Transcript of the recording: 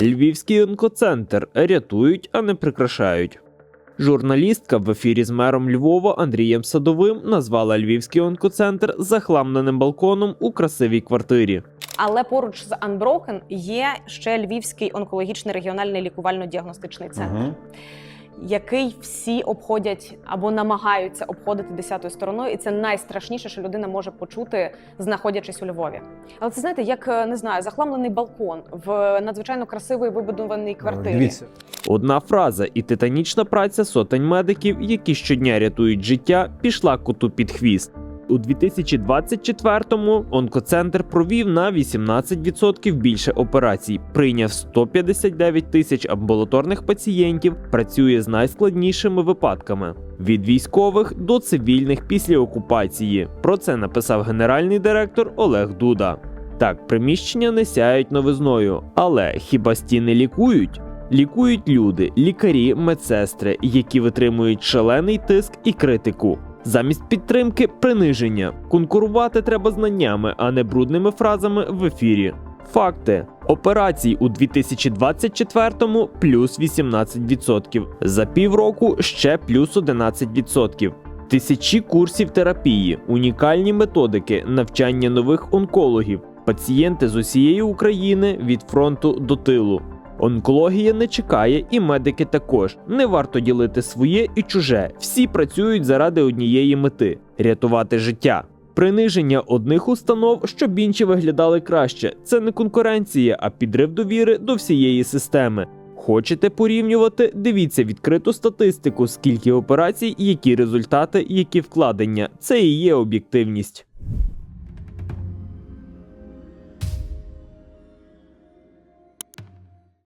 Львівський онкоцентр рятують, а не прикрашають. Журналістка в ефірі з мером Львова Андрієм Садовим назвала Львівський онкоцентр захламненим балконом у красивій квартирі. Але поруч з Unbroken є ще Львівський онкологічний регіональний лікувально-діагностичний центр, Мгм. Який всі обходять або намагаються обходити десятою стороною, і це найстрашніше, що людина може почути, знаходячись у Львові. Але це знаєте, як е, не знаю, захламлений балкон в надзвичайно красивій вибудованій квартирі. Дивіться, Одна фраза і титанічна праця сотень медиків, які щодня рятують життя, пішла коту під хвіст. У 2024-му онкоцентр провів на 18% більше операцій, прийняв 159 тисяч амбулаторних пацієнтів, працює з найскладнішими випадками від військових до цивільних після окупації. Про це написав генеральний директор Олег Дуда. Так, приміщення не сяють новизною, але хіба стіни лікують? Лікують люди, лікарі, медсестри, які витримують шалений тиск і критику. Замість підтримки приниження. Конкурувати треба знаннями, а не брудними фразами в ефірі. Факти: операцій у 2024-му плюс 18%, за півроку ще плюс 11%. Тисячі курсів терапії, унікальні методики, навчання нових онкологів, пацієнти з усієї України від фронту до тилу. Онкологія не чекає, і медики також. Не варто ділити своє і чуже. Всі працюють заради однієї мети рятувати життя. Приниження одних установ, щоб інші виглядали краще. Це не конкуренція, а підрив довіри до всієї системи. Хочете порівнювати? Дивіться відкриту статистику, скільки операцій, які результати, які вкладення. Це і є об'єктивність.